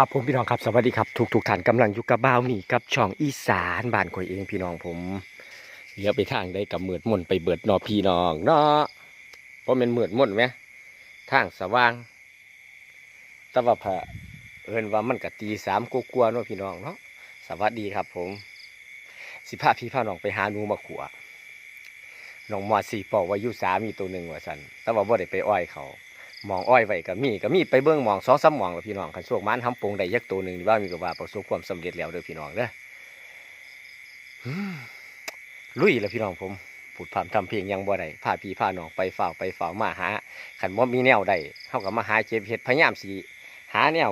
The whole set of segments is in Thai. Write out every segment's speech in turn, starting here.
ครับผมพี่น้องครับสวัสดีครับทุกทุกๆท่านกำลังอยู่กับบ้าวหมีกับช่องอีสานบ้านข่อยเองพี่น้องผมเลี้ยวไปทางได้กับมืดมนไปเบิดนอพี่น้องเนาะเพราะมันมืดมนไหมทางสว่างตะว่าพระเอินว่ามันกะตีสามกลัวๆเนาะพี่น้องเนาะสวัสดีครับ ผม สิพาพี่พาน้องไปหาหนูมาขัวน้องมอสี่ปอกว่ายุสามีตัวหนึ่งว่าสันแต่ว่าบ่ได้ไปอ้อยเขา มองอ้อยไว้ก็มีก็มีไปเบิ่งมองสองสามมองแล้วพี่น้องคันโชคมันทำปงได้ยักตัวหนึ่งว่ามีก็ว่าประสบความสำเร็จแล้วเด้อพี่น้องเด้อลุยแล้วพี่น้องผมพูดพามทำเพลงยังบ่ได้พาพี่พาน้องไปฝ่าไปฝ่ามาหาขันบ่ามีแนวใดเฮาก็มาหาเจ็บเฮ็ดพยายามสิหาแนว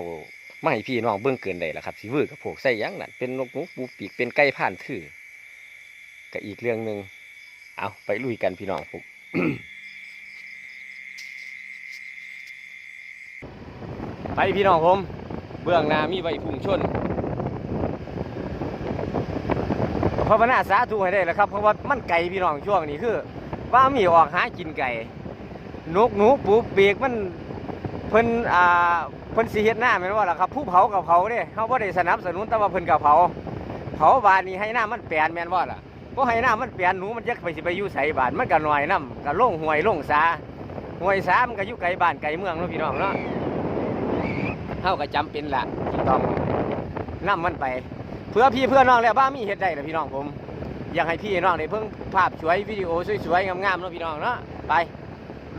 มาให้พี่น้องเบิ่งเกินได้ล่ะครับสิวือกับพวกใส่ยังนั่นเป็นนกหนูปูปีกเป็นไก่ผ่านถือก็อีกเรื่องหนึ่งเอาไปลุยกันพี่น้องผม ไปพี่น้องผม เบื้องหน้ามีใบพุ่งชนภาวนาสาธุให้ได้แล้วครับ เพราะว่ามันไก่พี่น้องช่วงนี้คือ ว่ามีออกหากินไก่นกหนูปูเปีกมันเพิ่นอ่าเพิ่นสิเฮ็ดหน้าแม่นว่าล่ะครับ ผู้เผากับเผาเด้เฮาบ่ได้สนับสนุนแต่ว่าเพิ่นกับเผาเผาบานนี้ให้หน้ามันแปลนแม่นว่าล่ะบ่ให้หน้ามันแปลนหนูมันจักไปสิไปอยู่ไสบานมันก็น้อยน้ำก็ล่งห้วยล่งสาห้วยสามันก็อยู่ไกลบ้านไกลเมืองเนาะพี่น้องเนาะ เท่ากับจำเป็นละที่ต้องนำมันไป เพื่อพี่เพื่อน้องแล้วบ้ามีเฮ็ดได้นะพี่น้องผม อยากให้พี่น้องได้เพิ่งภาพสวยวิดีโอสวยๆงามๆเนาะพี่น้องเนาะไป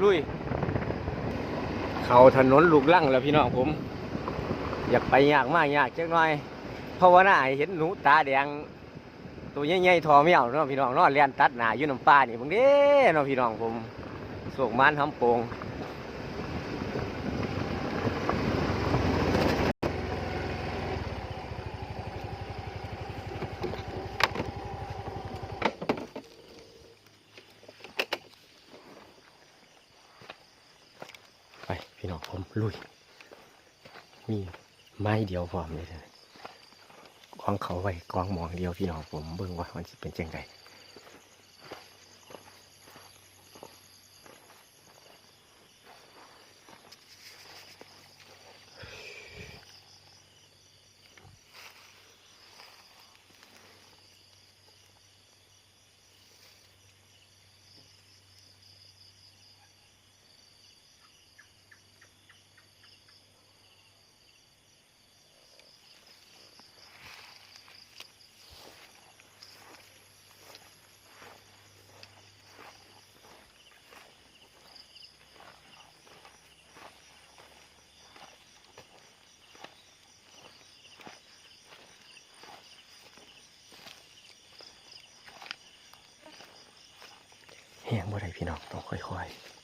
ลุย เขาถนนลูกลั่งแล้วพี่น้องผม อยากไปยากมากยากจักหน่อยเพราะว่าน่าเห็นหนูตาแดงตัวใหญ่ๆทอเมียวเนาะพี่น้องเนาะเลียนตัดหนาอยู่น้ำปลานี่เบางเด้เนาะพี่น้องผมสวกมันทำโปง ไปพี่น้องผมลุย มีไม้เดียวพร้อมเลยนะกองเขาไว้กองหมองเดียวพี่น้องผมเบิ่งว่ามันจะเป็นจังไง แห้งบ่ได้พี่น้องต้องค่อยๆ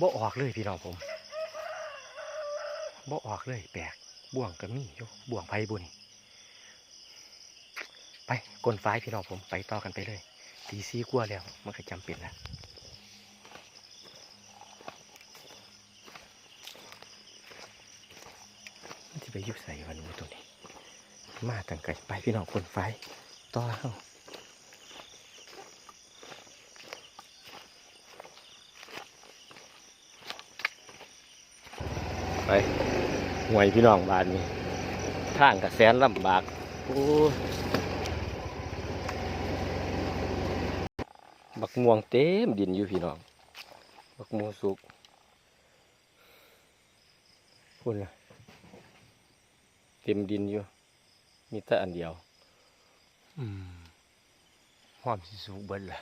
บ่ออกเลยพี่น้องผมบ่ออกเลยแปลกบ่วงก็มีอยู่บ่วงไผ่บุญไปกลนฟ้ายพี่น้องผมไปต่อกันไปเลยตีซีกลัวแล้วมันก็จำเป็นแล้วมันจะไปยุบใส่วันนี้ตัวนี้ มาตั้งไกลไปพี่น้องคนไฟต่อเฮา ไปห่วยพี่น้องบ้านนี้ทางกับแสนลำบากโอ้บักม่วงเต็มดินอยู่พี่น้อง บักม่วงสุกพุ่นนะเต็มดินอยู่ มีแต่อันเดียว อืมหอมสิสุกเบิดล่ะ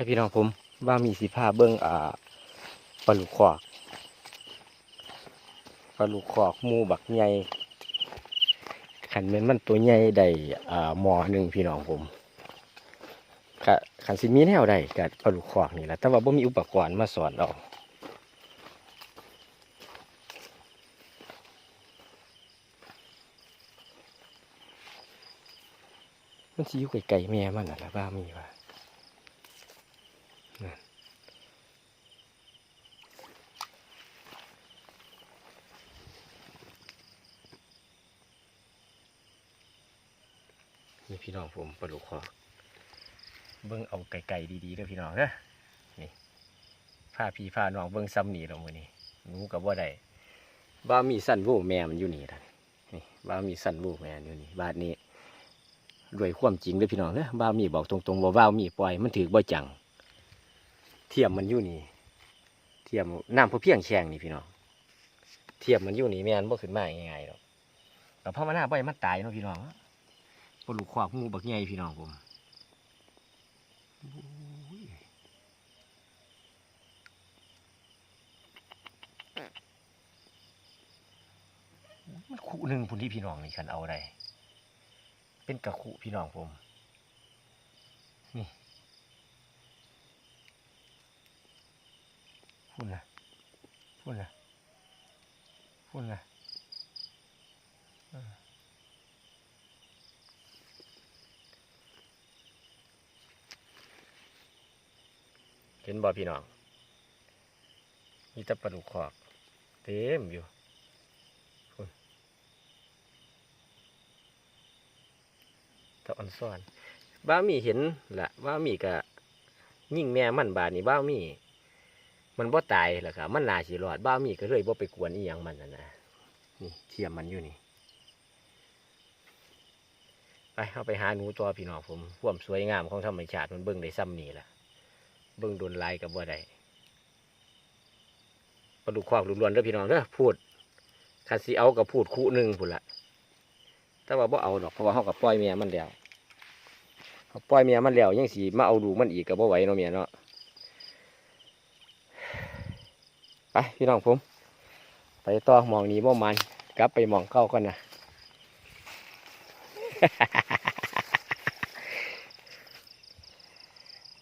ให้พี่น้องผมว่ามีสีผ้าเบิ้งอ่าปลาลูกคอกปลาลูกคอกมูบักใหญ่ขันแม่นมันตัวใหญ่ได้อ่าหมอหนึ่งพี่น้องผมกะขันสิมีแนวใดกับปลาลูกคอกนี่แหละแต่ว่าบ่มีอุปกรณ์มาสอนเรามันสิอยู่ไกลๆแม่มันน่ะล่ะบ้ามีว่า นี่ พี่น้องผมปลาลูกคอกเบิ้งเอาไกลๆดีๆเด้อพี่น้องเด้อนี่ผ้าพี่ผ้าน้องเบิ้งซ้ำหนี่ลงมือนี่หนูกับว่าใดบ้ามีสั้นวูแม่มันอยู่นี่ล่ะนี่บ้ามีสั้นวูแม่อยู่นี่บ้านนี้ด้วยความจริงเด้อพี่น้องเด้อบ้ามีบอกตรงๆว่าบ้ามีปล่อยมันถือบ่จัง เทียมมันอยู่นี่ เทียมน้ำพอเพียงแฉงนี่พี่น้องเทียมมันอยู่นี่แม่นบ่ขึ้นมาง่ายๆหรอกแต่พ่อมันหน้าบ่อยมันตายเนาะพี่น้อง ปลาลูกควากหูบักใหญ่พี่น้องผมมันคู่หนึ่งพุ่นที่พี่น้องนี่คันเอาได้ เป็นกระคู่พี่น้องผม นี่พุ่นนะพุ่นนะพุ่นนะ ห็นบ่พี่น้องมีต่ปลาดุกขอกเต็มอยู่ตะออนซ่อนบ้ามีเห็นละบ้ามีกะยิ่งแม่มันบาดนี่บ้ามี มันบ่ตายแหละครับมันนาสิรอดบ้ามีก็เลยบ่ไปกวนอีหยังมันนะนะนี่เทียมมันอยู่นี่ไปเอาไปหาหนูตัวพี่น้องผมความสวยงามของธรรมชาติมันเบิ่งได้ซ้ำนี่แหละ เบิ่งโดนลายกับว่าใดปลาดุกควากล้วนๆเด้อพี่น้องเด้อพูดคันสิเอากับพูดคู่หนึ่งพุ่นละแต่ว่าบ่เอาดอกเพราะว่าเขากับปล่อยเมียมันแล้วเขาปล่อยเมียมันแล้วยังสีมาเอาดูมันอีกกับบ่ไหวเนาะเมียเนาะไปพี่น้องผม ไปต่อมองนี้บ่มันกลับไปมองเข้าก่อนนะ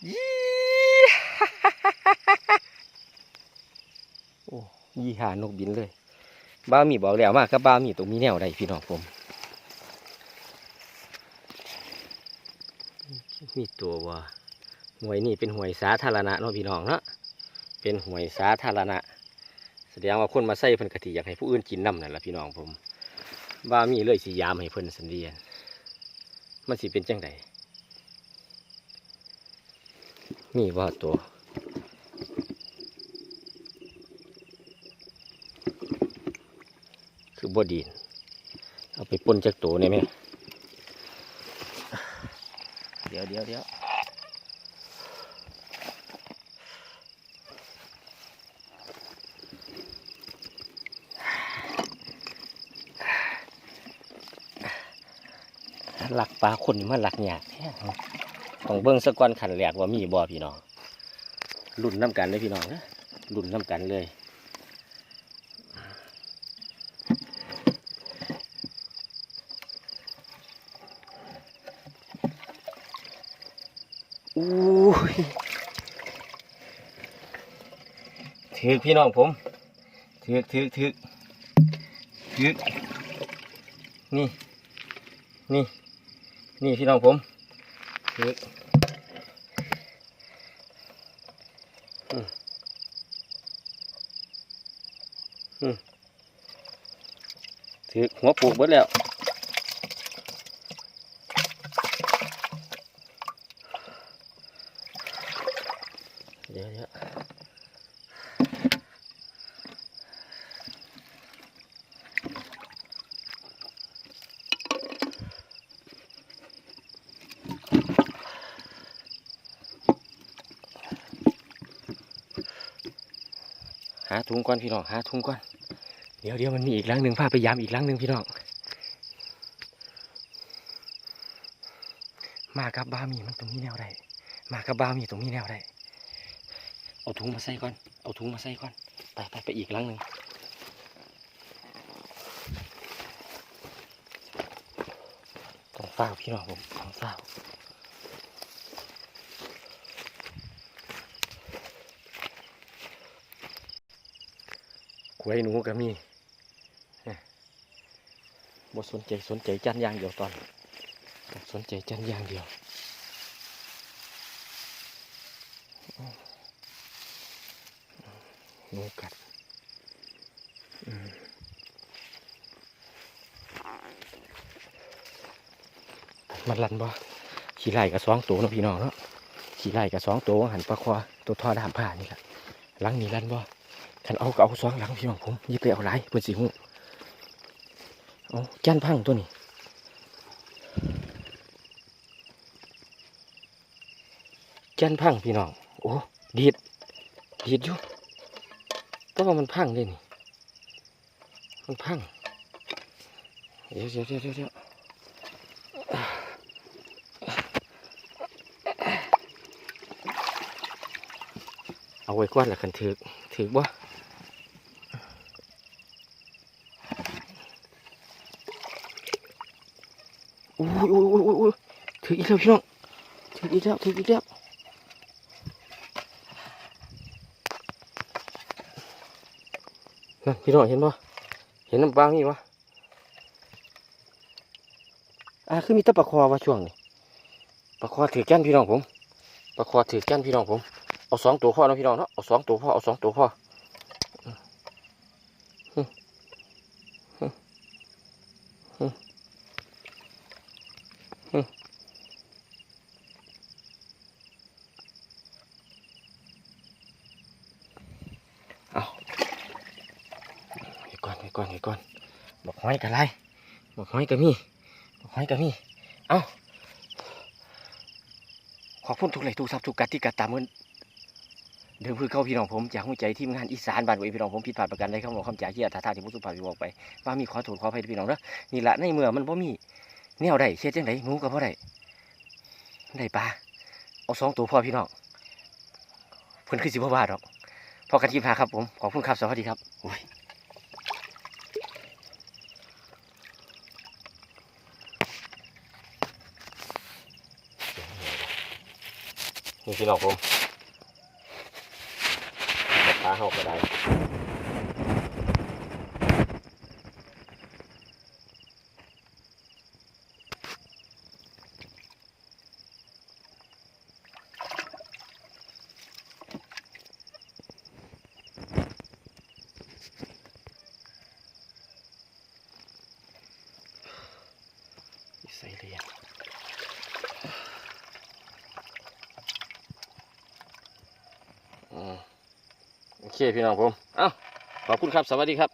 ยี่โอ้ ยี่หานกบินเลย บ้ามีบอกแล้วมากครับบ้ามีตรงมีแนวใดพี่น้องผม มีตัวว่าหวยนี่เป็นหวยสาธารณะเนาะพี่น้องเนาะเป็นหวยสาธารณะ แสดงว่าคนมาใส่เพิ่นกะทิอยากให้ผู้อื่นกินน้ำนั่นแหละพี่น้องผมบ้ามีเลยสิยามให้เพิ่นสันเดียนมันสิเป็นจังไดนี่ว่าตัว คือบดีนเอาไปปนจากตัวนี่ไหมเดี๋ยวเดี๋ยวเดี๋ยวหลักปลาคนนี่มันหลักหยากแท้ต้องเบิ้งสะก้อนขันแหลกว่ามีบ่พี่น้องรุ่นน้ำกันเลยพี่น้องนะรุ่นน้ำกันเลย อู้ยถือพี่น้องผมถือถือถือถือนี่ นี่ นี่พี่น้องผมถือถือหัวปลูกเบิดแล้ว เดี๋ยวเดี๋ยวหาถุง ก่อนพี่น้องหาถุงก่อนเดี๋ยวเดี๋ยวมันมีอีกลังหนึ่งพาไปยามอีกลังหนึ่งพี่น้องมาครับบ้ามีมันตรงนี้แนวใดมากระบ้ามีตรงนี้แนวได้เอาถุงมาใส่ก่อนเอาถุงมาใส่ก่อนไปไปไปอีกลังหนึ่งต้องเฝ้าพี่น้องผมต้องเฝ้า ขวยหนูก็มีบ่สนใจสนใจจันย่างเดียวตอน สนใจจันย่างเดียวงูกัดมันลันบ่ขี่ไล่กับสองตัวเนาะพี่น้องเนาะขี่ไล่กับสองตัวหันปลาคอตัวทอดามผ้านี่แหละหลังนี้ลันบ่ ขันเอาก็เอาสองหลังพี่น้องผมยิบไปเอาหลายเพื่อนสิหูเอาจันพังตัวนี้จันพังพี่น้องโอ้ดีดดีดอยู่แต่ว่ามันพังเลยนี่มันพังเดี๋ยวเดี๋ยวเดี๋ยวเดี๋ยวเอาไว้ก้อนละคันถือถือบ่ อ้ยอุ้ยอุ้ยอุ้ยอุ้ยถืออีกแล้วพี่น้องถืออีกแล้วถืออีกแล้วนั่นพี่น้องเห็นป่เห็นน้ำปลามีวะอ่าคือมีตะปลาคอวะช่วงนี้ปลาคอถือแก้นพี่น้องผมปลาคอถือแก้นพี่น้องผมเอาสองตัวพ่อเนาะพี่น้องเนาะเอาสองตัวพ่อเอาสองตัวพ่ออืมอืมอืมอืมอืมเอา ไว้ ก่อนไว้ก่อนไว้ก่อนบอกห้อยกันไรบอกห้อยกันมีบอกห้อยกันมีเอ้าขอบคุณทุกไหลทุกทรัพย์ทุกกัดที่กัดตามเงินเดิมคือเข้าพี่น้องผมจากหัวใจทีมงานอีสานบ้านไว้พี่น้องผมผิดพลาดประกันใดคำบอกคำจ่าที่อัตถาที่มุสุภาพที่บอกไป ว่ามีขอโทษขอภัยพี่น้องเด้อนี่ละในเมื่อมันบ่มีแนวใดเช็ดจังไดหนูก็บ่ได้ได้ปลาเอาสองตัวพ่อพี่น้องเพิ่นคือสิบ่ว่าดอกพอกันทีมพาครับผมขอบคุณครับสวัสดีครับโอ้ย นี่พี่น้องผมปลาหอกก็ได้ใส่เลยอะ อืมโอ เคพี่น้องผม เอ้า ขอบคุณครับ สวัสดีครับ